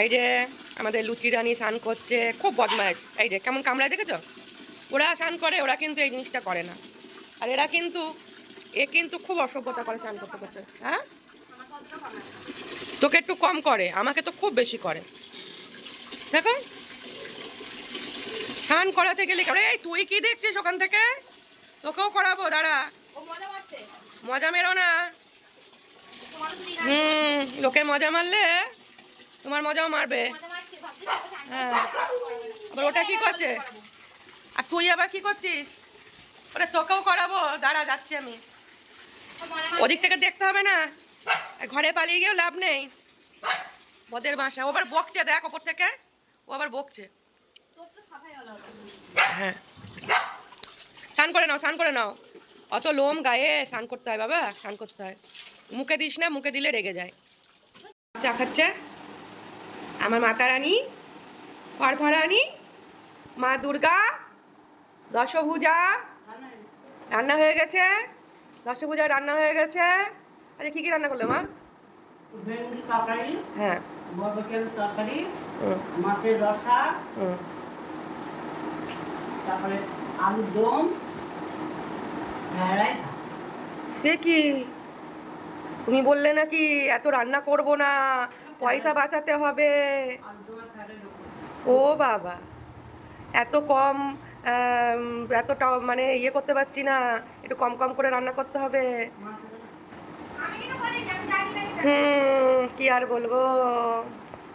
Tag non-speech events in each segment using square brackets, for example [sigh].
এই যে আমাদের লুচি রানী স্নান করছে খুব বদমাইশ এই যে কেমন কামড়ায় দেখেছ? ওরা স্নান করে ওরা কিন্তু এই জিনিসটা করে না। আর এরা কিন্তু এ কিন্তু খুব অসভ্যতা করে স্নান করতে করতে। হ্যাঁ? তোকে একটু কম করে আমাকে তো খুব বেশি করে। দেখো। স্নান করাতে গেলে কেমন এই তুই কি দেখছিস ওখান থেকে? তোকেও করাবো দাঁড়া। মজা মেরো না। হুম লোকের মজা মারলে তোমার মজাও মারবে। হ্যাঁ। ওটা কি করছে? আর তুই আবার কি করছিস? ওটা তোকেও করাবো। দাঁড়া, যাচ্ছি আমি। ওদিক থেকে দেখতে হবে না। ঘরে পালিয়ে গিয়েও লাভ নেই। বদের বাসা। ও আবার বকছে, দেখ ওপর থেকে। ও আবার বকছে। হ্যাঁ। স্নান করে নাও, স্নান করে নাও। অত লোম গায়ে স্নান করতে হয়, বাবা। স্নান করতে হয়। মুখে দিস না, মুখে দিলে রেগে যায়। চা খাচ্ছে? আমার মাতা রানী ফরফরানি মা দুর্গা দশভূজা রান্না হয়ে গেছে। দশভূজা রান্না হয়ে গেছে। আচ্ছা কী কী রান্না করলে মা? ভেন্ডি হ্যাঁ। বরবটির তরকারি হুম। মাছের রসা হুম। তারপরে আলুর দম সে কি? তুমি বললে নাকি এত রান্না করব না। পয়সা বাঁচাতে হবে। ও বাবা। এত কম এতটা মানে ইয়ে করতে পারছি না। একটু কম কম করে রান্না করতে হবে। হুম, কি আর বলব?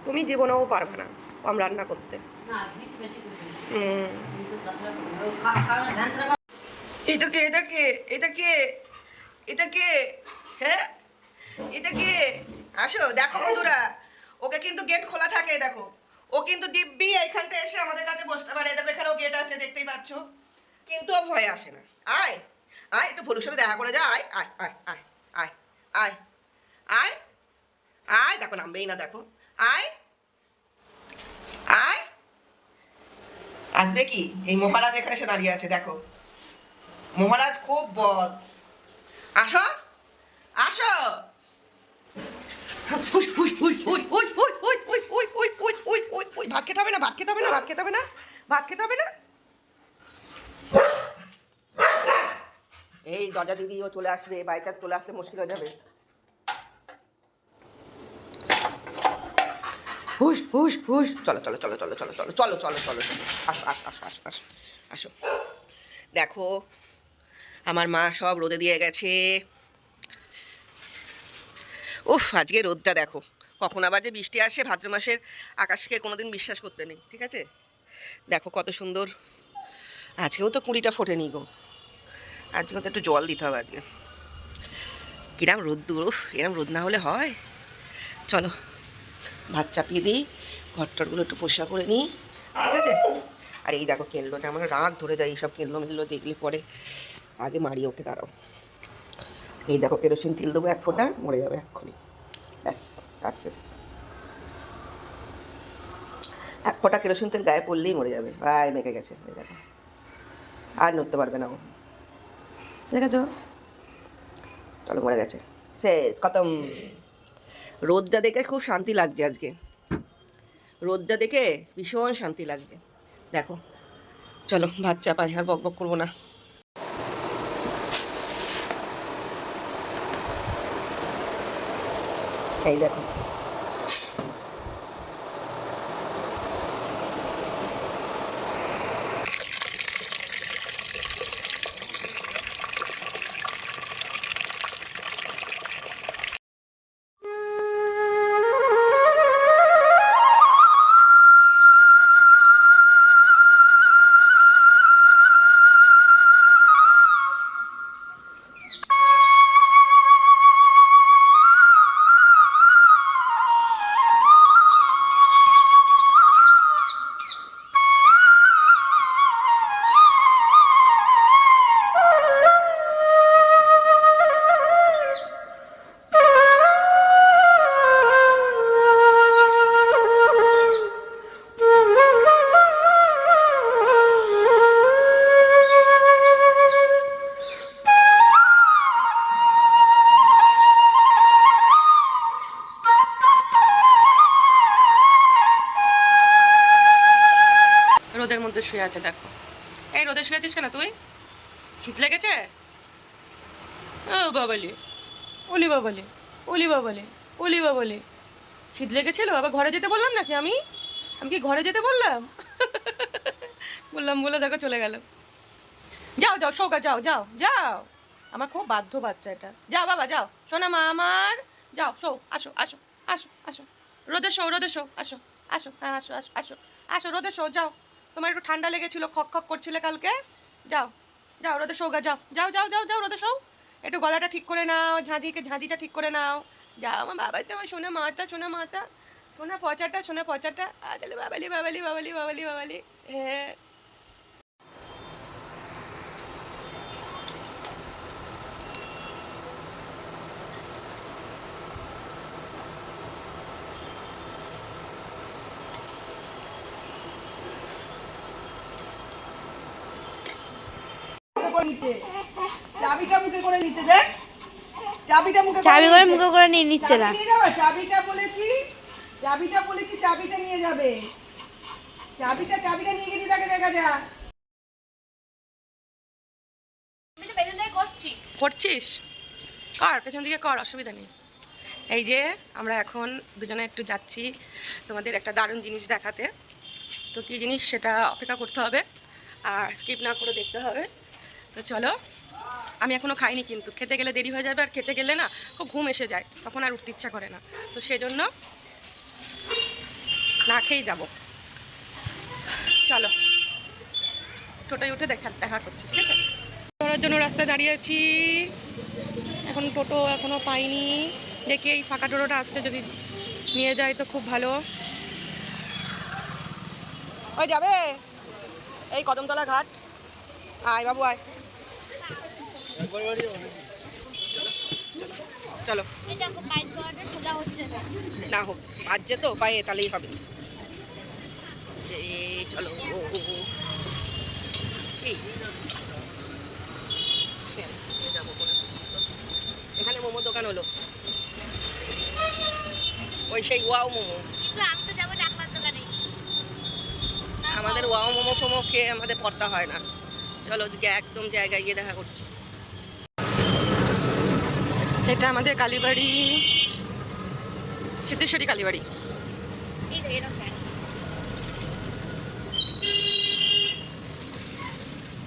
তুমি জীবনেও পারবে না কম রান্না করতে। এটা কে এটা কে এটা কে এটা কে? হ্যাঁ? এটা কে? আসো, দেখো বন্ধুরা, ওকে কিন্তু গেট খোলা থাকে, দেখো। ও কিন্তু দিব্যি এইখানটা এসে আমাদের কাছে বসতে পারে। দেখো, এখানেও গেট আছে, দেখতেই পাচ্ছ। কিন্তু ও ভয় আসে না। আয় আয়, একটু ভলুর সাথে দেখা করে যা, আয় আয় আয় আয় আয় আয় আয় আয়, দেখো নামবেই না, দেখো। আয় আয়, আসবে কি? এই মহারাজ এখানে এসে দাঁড়িয়ে আছে, দেখো। মহারাজ খুব বদ আসো আসো। হুস, হুস, হুস, হুস, হুস, হুস, হুস। ভাত খেতে হবে না ভাত খেতে হবে না ভাত খেতে হবে না ভাত খেতে হবে না এই দরজা দিদি ও চলে আসবে বাই চান্স চলে আসলে মুশকিল হয়ে যাবে হুস হুস হুস চলো চলো চলো চলো চলো চলো চলো চলো চলো চলো আসো আসো আসো আসো আসো আসো দেখো আমার মা সব রোদে দিয়ে গেছে উফ, আজকে রোদটা দেখো। কখন আবার যে বৃষ্টি আসে, ভাদ্র মাসের আকাশকে কোনোদিন বিশ্বাস করতে নেই, ঠিক আছে? দেখো কত সুন্দর। আজকেও তো কুড়িটা ফোটেনি গো। আজকেও তো একটু জল দিতে হবে আজকে। কিরাম রোদ দূর উফ এরম রোদ না হলে হয়। চলো, ভাত চাপিয়ে দিই, ঘরটরগুলো একটু পরিষ্কার করে নিই, ঠিক আছে? আর এই দেখো কেনলোটা আমার রাগ ধরে যায় এইসব কেনলো মেনলো দেখলে পরে। আগে মারি ওকে দাঁড়াও। এই দেখো কেরোসিন তেল দেবো এক ফোঁটা, মরে যাবে এক্ষুনি। ব্যাস, কাজ শেষ। এক ফোঁটা কেরোসিন তেল গায়ে পড়লেই মরে যাবে। আয় মেকে গেছে দেখো। আর নড়তে পারবে না ও। দেখেছ? চলো, মরে গেছে। শেষ, খতম। রোদটা দেখে খুব শান্তি লাগছে আজকে। রোদটা দেখে ভীষণ শান্তি লাগছে। দেখো, চলো, ভাত চাপাই, আর বক বক করব না। Okay, that শুয়ে আছে, দেখো। এই রোদে শুয়ে আছিস কেন তুই? শীত লেগেছে? ও বাবালে, ওলি বাবালে ওলি বাবালে ওলি বাবালে। শীত লেগেছিল? আবার ঘরে যেতে বললাম নাকি আমি? আমি কি ঘরে যেতে বললাম? [laughs] বললাম, বলে দেখো চলে গেল। যাও যাও সৌকা যাও যাও যাও। আমার খুব বাধ্য বাচ্চা এটা। যাও বাবা, যাও। শোনা মা আমার। যাও, শো, আসো আসো আসো আসো। রোদে শো রোদে শো, আসো আসো হ্যাঁ আসো আসো আসো আসো, রোদে শো, যাও। তোমার একটু ঠান্ডা লেগেছিল, খক খক করছিলে কালকে? যাও যাও, রোদে শোগা যাও যাও যাও যাও যাও, রোদে শো একটু গলাটা ঠিক করে নাও, ঝাঁঝিকে, ঝাঁঝিটা ঠিক করে নাও। যাও, আমার বাবাই তো আমার শোনা মাতা শোনা মাথা শোনা পচাটা শোনা পচাটা। আজ বাবালি বাবালি বাবালি বাবালি বাবালি। হ্যাঁ করে নিতে। চাবিটা মুখে করে নিতে দেখ। চাবিটা মুখে চাবি করে মুখে করে নিয়ে নিচ্ছে না। নিয়ে যাবে? চাবিটা বলেছি চাবিটা বলেছি চাবিটা নিয়ে যাবে। চাবিটা চাবিটা নিয়ে গেলে তাকে দেখা যা করছিস? কর পেছন দিকে কর অসুবিধা নেই। এই যে আমরা এখন দুজনে একটু যাচ্ছি তোমাদের একটা দারুণ জিনিস দেখাতে। তো কী জিনিস সেটা অপেক্ষা করতে হবে আর স্কিপ না করে দেখতে হবে। তো চলো, আমি এখনও খাইনি কিন্তু। খেতে গেলে দেরি হয়ে যাবে আর খেতে গেলে না, খুব ঘুম এসে যায়, তখন আর উঠতে ইচ্ছা করে না। তো সেজন্য না খেয়েই যাব। চলো, টোটোয় উঠে দেখা দেখা করছি, ঠিক আছে? ধরার জন্য রাস্তায় দাঁড়িয়ে আছি। এখন টোটো এখনও পাইনি। দেখি এই ফাঁকা টোটোটা আসতে যদি নিয়ে যায় তো খুব ভালো। ওই যাবে? এই কদমতলা ঘাট। আয় বাবু, আয়। চলো। না হোক, বাজছে তো, পায়ে তাহলেই হবে। চলো করে। এখানে মোমো দোকান হলো। ওই সেই ওয়াও মোমো। আমাদের ওয়াও মোমো ফোমো খেয়ে আমাদের পড়তা হয় না। চলো একদম জায়গায় গিয়ে দেখা করছি। এটা আমাদের কালীবাড়ি সিদ্ধেশ্বরী কালীবাড়ি।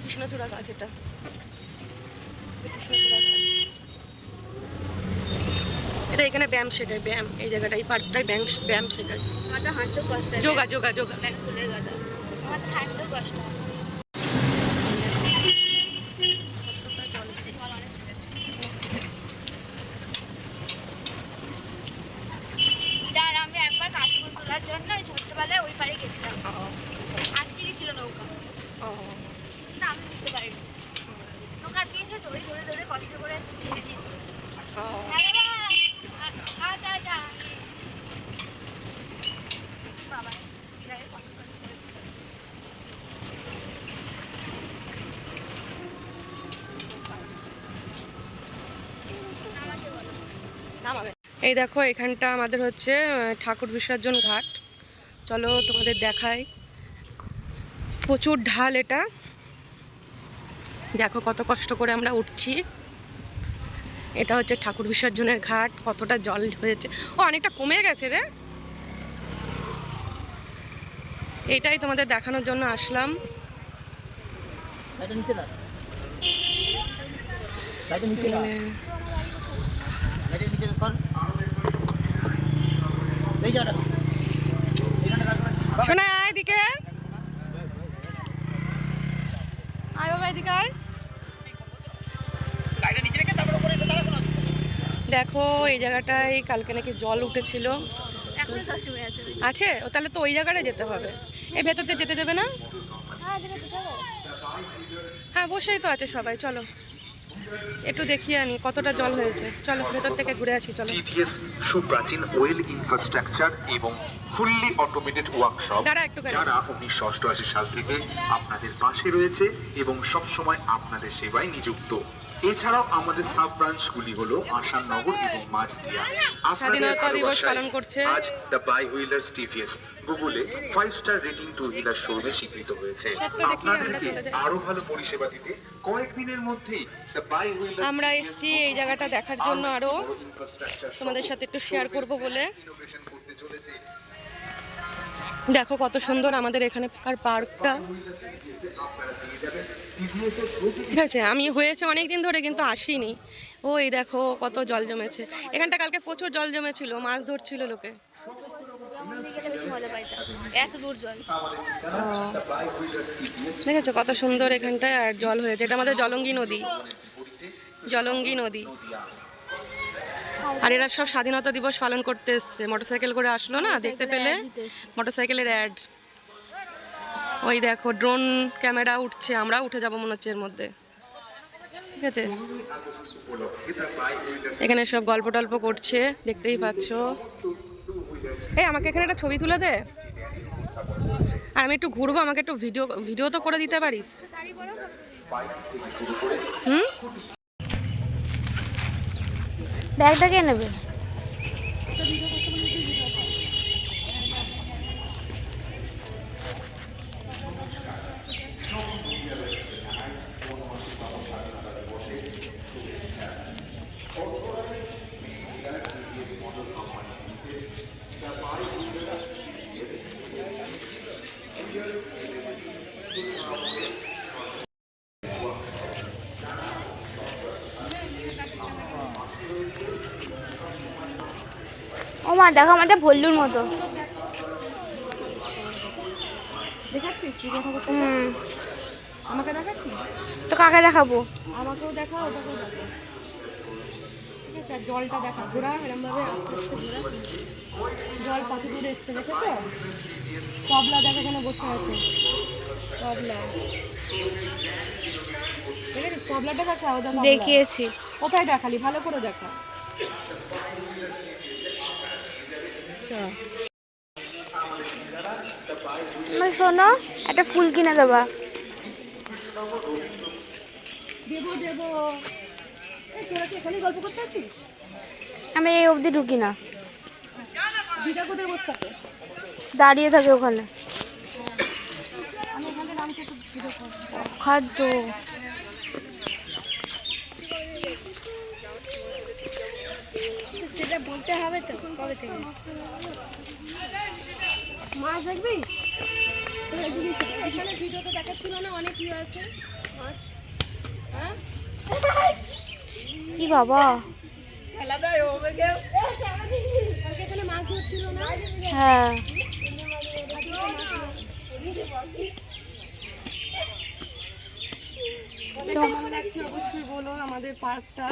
কৃষ্ণচূড়া গাছ এটা। এটা এখানে ব্যায়াম শেখায় ব্যায়াম। এই জায়গাটা এই পার্কটায় ব্যায়াম ব্যায়াম শেখায়। যোগা যোগা যোগা। যার আমরা একবার কাশফুল তোলার জন্য ওই ছোট্টবেলায় ওই পাড়ে গেছিলাম আজকে ছিল নৌকা ও, না আমি বুঝতে পারিনি নৌকা আটকে গেছে ধরে ধরে ধরে কষ্ট করে টেনে নিয়েছি ও। হ্যাঁ বাবা আ- আচ্ছা আচ্ছা বাবা এটাকে কষ্ট করে নামাবে। এই দেখো এখানটা আমাদের হচ্ছে ঠাকুর বিসর্জন ঘাট। চলো তোমাদের দেখাই। প্রচুর ঢাল এটা। দেখো কত কষ্ট করে আমরা উঠছি। এটা হচ্ছে ঠাকুর বিসর্জনের ঘাট কতটা জল হয়েছে। ও অনেকটা কমে গেছে রে। এটাই তোমাদের দেখানোর জন্য আসলাম। এটা নিচে না এটা নিচে না এটা নিচে কর এই জায়গাটা শোনা আয় বাবা এদিকে আয়। দেখো এই জায়গাটায় কালকে নাকি জল উঠেছিল। আছে। ও তাহলে তো ওই জায়গাটায় যেতে হবে। এই ভেতর যেতে দেবে না? হ্যাঁ হ্যাঁ বসেই তো আছে সবাই চলো। একটু দেখি আনি কতটা জল হয়েছে। চলো ভেতর থেকে ঘুরে আসি চলো। টিভিএস সুপ্রাচীন ওয়েল ইনফ্রাস্ট্রাকচার এবং ফুললি অটোমেটেড ওয়ার্কশপ যারা একটু যারা উনিশশো অষ্টআশি সাল থেকে আপনাদের পাশে রয়েছে এবং সবসময় আপনাদের সেবায় নিযুক্ত। এছাড়াও আমাদের সাব ব্রাঞ্চগুলি হলো আসাননগর এবং মাঝদিয়া। স্বাধীনতা দিবস পালন করছে। আজ দ্য বাই হুইলার্স টিভিএস গুগলে five star rating two wheeler শোরুমে স্বীকৃত হয়েছে। আপনাদেরকে আরও ভালো পরিষেবা দিতে কয়েকদিনের মধ্যেই দ্য বাই হুইলার্স আমরা এসেছি এই জায়গাটা দেখার জন্য আরও তোমাদের সাথে একটু শেয়ার করব বলে। ইনোভেশন করতে চলেছে। দেখো কত সুন্দর আমাদের এখানকার পার্কটা। ঠিক আছে আমি হয়েছে অনেক দিন ধরে কিন্তু আসিনি। ওই দেখো কত জল জমেছে। এখানটা কালকে প্রচুর জল জমেছিল মাছ ধরছিল লোকে। দেখেছ কত সুন্দর এখানটায় আর জল হয়েছে। এটা আমাদের জলঙ্গি নদী। জলঙ্গি নদী। আর এরা সব স্বাধীনতা দিবস পালন করতে এসছে। মোটরসাইকেল করে আসলো না দেখতে পেলে? মোটরসাইকেলের অ্যাড ওই দেখো ড্রোন ক্যামেরা উঠছে আমরাও উঠে যাব মনে হচ্ছে এর মধ্যে। ঠিক আছে? এখানে সব গল্প টল্প করছে দেখতেই পাচ্ছ। এই আমাকে এখানে একটা ছবি তুলে দে। আর আমি একটু ঘুরবো আমাকে একটু ভিডিও ভিডিও তো করে দিতে পারিস। হুম? ব্যাগটা কে নেবে? ও মা দেখো আমাদের ভল্লুর মতো। হুম। আমাকে দেখাচ্ছিস? তো কাকে দেখাবো? আমাকেও দেখা ওটাকেও জলটা দেখা। ঘোরা এরমভাবে আস্তে আস্তে ঘোরা। জল কত দূরে এসছে দেখেছ? তবলা দেখা এখানে বসে আছে। তবলা। দেখেছিস? তবলাটা দেখা। দেখিয়েছি। কোথায় দেখালি? ভালো করে দেখা। শোনো একটা ফুল কিনে দেবা। দেবো দেবো। এই তোরা কি এখানে গল্প করতে আছিস আমি এই অবধি ঢুকি না। দাঁড়িয়ে থাকে ওখানে। খাদ্য বলতে হবে তো? কবে থেকে? মাছ দেখবি? এখানে ভিডিও তো দেখাচ্ছিল না অনেক ইয়ে আছে। মাছ। হ্যাঁ? কি বাবা? কালকে এখানে মাছ ধরছিল না? হ্যাঁ। কেমন লাগছে? অবশ্যই বলো আমাদের পার্কটা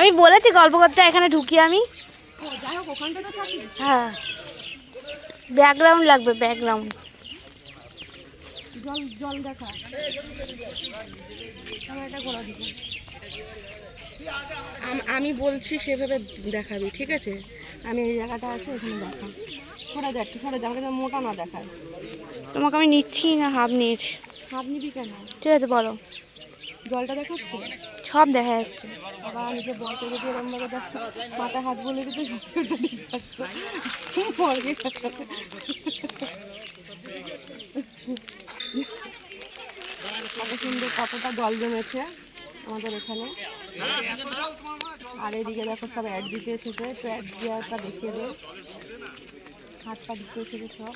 আমি বলেছি গল্প করতে এখানে ঢুকি আমি। হ্যাঁ। ব্যাকগ্রাউন্ড লাগবে ব্যাকগ্রাউন্ড। জল জল দেখা। ক্যামেরাটা ঘোরা দিবি আমি বলছি সেভাবে দেখাবি ঠিক আছে? আমি এই জায়গাটা আছে এখানে দেখা। সরা একটু সরা যা আমাকে মোটা না দেখায়। তোমাকে আমি নিচ্ছি না হাফ নিয়েছি। হাত নিবি কেন? ঠিক আছে বলো। জলটা দেখাচ্ছে? সব দেখা যাচ্ছে। আবার নিজে বল করে দিয়ে এরকম ভাবে দেখ মাথায় হাত বলে দিতে থাকতো কত সুন্দর কতটা জল জমেছে আমাদের এখানে। আর এদিকে দেখো সব অ্যাড দিতে এসেছে একটু অ্যাড দেওয়াটা দেখিয়ে দে। হাত পা দিতে এসেছে সব।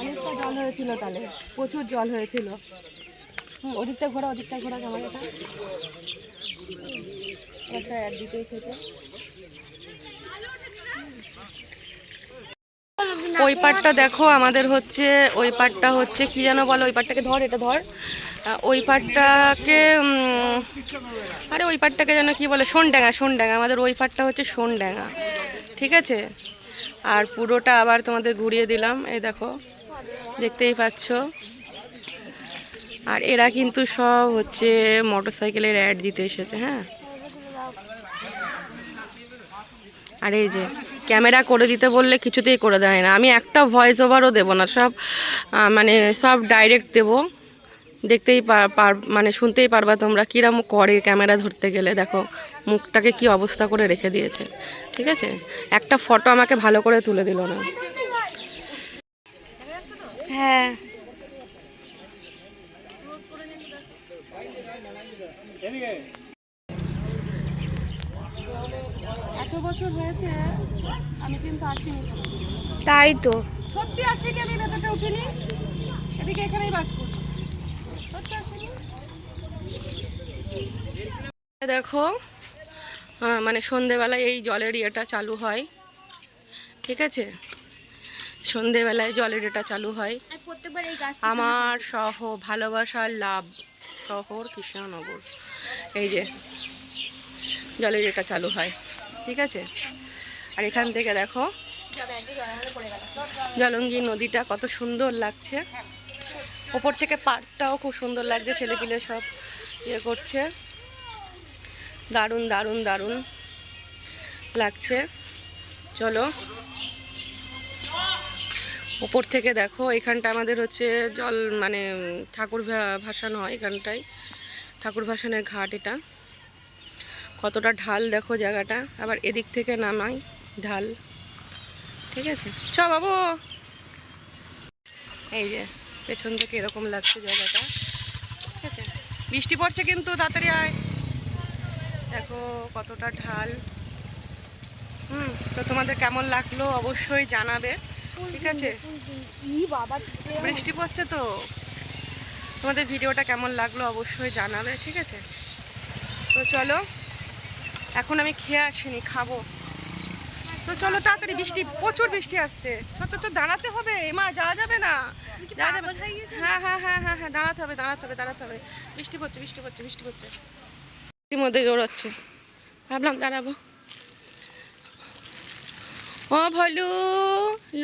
অনেকটা জল হয়েছিল তাহলে। প্রচুর জল হয়েছিল। ওদিকটা ঘোরা ওদিকটা ঘোরা ক্যামেরাটা একটা অ্যাড দিতে ওই পাটটা দেখো, আমাদের হচ্ছে, ওই পাটটা হচ্ছে, কি যেন বলো, ওই পাটটাকে ধর, এটা ধর। ওই পাটটাকে আরে, ওই পাটটাকে যেন কি বলে, সোনডাঙ্গা সোনডাঙ্গা। আমাদের ওই পাটটা হচ্ছে সোনডাঙ্গা। ঠিক আছে? আর পুরোটা আবার তোমাদের ঘুরিয়ে দিলাম, এই দেখো, দেখতেই পাচ্ছ। আর এরা কিন্তু সব হচ্ছে মোটর সাইকেলের অ্যাড দিতে এসেছে হ্যাঁ? আর এই যে, ক্যামেরা করে দিতে বললে কিছুতেই করে দেয় না। আমি একটা ভয়েস ওভারও দেবো না, সব মানে সব ডাইরেক্ট দেবো। দেখতেই পার মানে শুনতেই পারবা তোমরা কীরম করে ক্যামেরা ধরতে গেলে। দেখো মুখটাকে কি অবস্থা করে রেখে দিয়েছে। ঠিক আছে? একটা ফটো আমাকে ভালো করে তুলে দিল না। হ্যাঁ। এত বছর হয়েছে আমি কিন্তু আসিনি তাই তো। সত্যি আসিনি আমি ভেতরটা উঠিনি এদিকে এখানেই বাস করছি সত্যি আসিনি দেখো মানে সন্ধেবেলায় এই জলের ইয়েটা চালু হয়। ঠিক আছে? সন্ধেবেলায় জলের এটা চালু হয়। আমার সহ ভালোবাসার লাভ শহর কৃষ্ণনগর। এই যে জলের এটা চালু হয়। ঠিক আছে? আর এখান থেকে দেখো জলঙ্গি নদীটা কত সুন্দর লাগছে। ওপর থেকে পাড়টাও খুব সুন্দর লাগছে ছেলেপিলে সব ইয়ে করছে। দারুণ দারুণ দারুণ লাগছে। চলো। ওপর থেকে দেখো, এখানটা আমাদের হচ্ছে জল মানে ঠাকুর ভাসান হয় এখানটায়। ঠাকুর ভাসানের ঘাট এটা। কতটা ঢাল দেখো জায়গাটা। আবার এদিক থেকে নামাই ঢাল। ঠিক আছে? চ বাবু। এই যে, পেছন থেকে এরকম লাগছে জায়গাটা। ঠিক আছে? বৃষ্টি পড়ছে কিন্তু, তাড়াতাড়ি আয়। দেখো কতটা ঢাল। হুম তো তোমাদের কেমন লাগল অবশ্যই জানাবে। ঠিক আছে? বৃষ্টি পড়ছে তো। তোমাদের ভিডিওটা কেমন লাগল অবশ্যই জানাবে ঠিক আছে? তো চলো এখন আমি খেয়ে আসিনি খাব। তো চলো তাড়াতাড়ি বৃষ্টি প্রচুর বৃষ্টি আসছে। তো তো দাঁড়াতে হবে মা যাওয়া যাবে না। যাওয়া যাবে হ্যাঁ হ্যাঁ হ্যাঁ হ্যাঁ হ্যাঁ দাঁড়াতে হবে দাঁড়াতে হবে দাঁড়াতে হবে। বৃষ্টি পড়ছে বৃষ্টি পড়ছে বৃষ্টি পড়ছে। বৃষ্টির মধ্যে দৌড়াচ্ছে। ভাবলাম দাঁড়াবো। ও ভলু,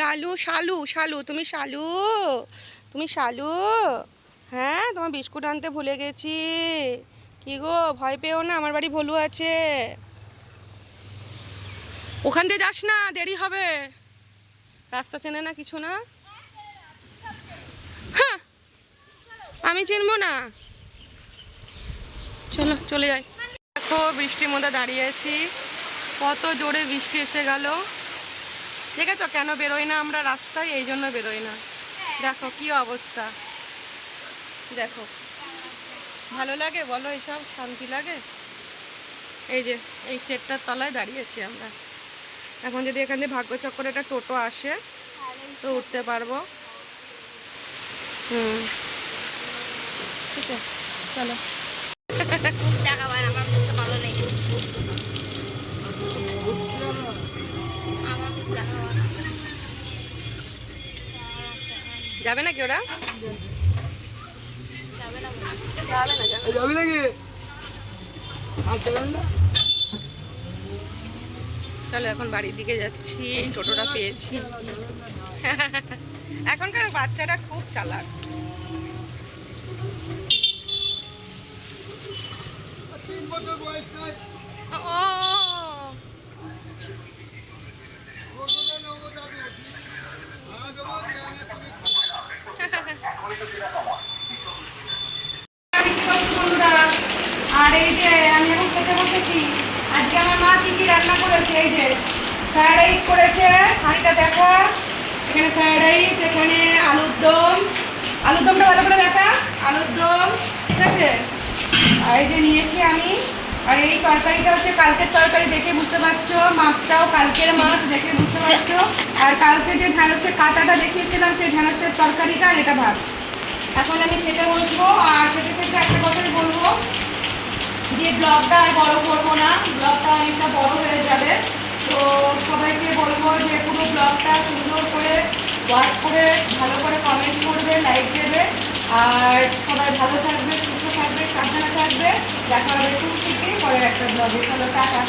লালু, শালু শালু, তুমি শালু তুমি শালু? হ্যাঁ তোমার বিস্কুট আনতে ভুলে গেছি। কি গো, ভয় পেও না, আমার বাড়ি ভলু আছে। ওখান দিয়ে যাস না, দেরি হবে। রাস্তা চেনে না কিছু না? হ্যাঁ আমি চিনবো না। চলো, চলে যাই। দেখো, বৃষ্টির মধ্যে দাঁড়িয়ে আছি। কত জোরে বৃষ্টি এসে গেল। দেখেছ, কেন বেরোই না আমরা রাস্তায়? এই জন্য বেরোই না। দেখো, কি অবস্থা। দেখো, ভালো লাগে? বলো এইসব শান্তি লাগে? এই যে, এই সেটটার তলায় দাঁড়িয়েছি আমরা। এখন যদি এখান থেকে ভাগ্যচক্রে একটা টোটো আসে, তো উঠতে পারব। হুম। ঠিক আছে, চলো। যাবে নাকি ওরা? যাবে না। যাবে না? যাবে যাবি নাকি চলো এখন বাড়ির দিকে যাচ্ছি টোটোটা পেয়েছি। [laughs] এখনকার বাচ্চারা খুব চালাক। ও কোনোদিন নেব দাদু আনা দেবো দিয়ে আনে তুমি বন্ধুরা আর ফ্রায়েড ফ্রায়েড আলুর দম আলুর দমটা ভালো করে দেখা আলুর দম ঠিক আছে এই যে নিয়েছি আমি আর এই তরকারিটা কালকের তরকারি দেখে বুঝতে পারছ মাছটাও কালকের মাছ দেখে বুঝতে পারছ আর কালকে যে কাঁটাটা দেখিয়েছিলাম, সেই ঢ্যাঁড়সের তরকারিটা আর এটা ভাত। এখন আমি খেতে বসবো, আর খেতে খেতে একটা কথাই বলব যে ব্লগটা আর বড় করব না, ব্লগটা অনেকটা বড় হয়ে যাবে। তো সবাইকে বলব যে পুরো ব্লগটা সুন্দর করে ওয়াচ করে, ভালো করে কমেন্ট করবে লাইক দেবে। আর সবাই ভালো থাকবে, সুস্থ থাকবে, সাবধানে থাকবে। দেখা হবে খুব শীঘ্রই পরের একটা ব্লগে ভালো টাটা।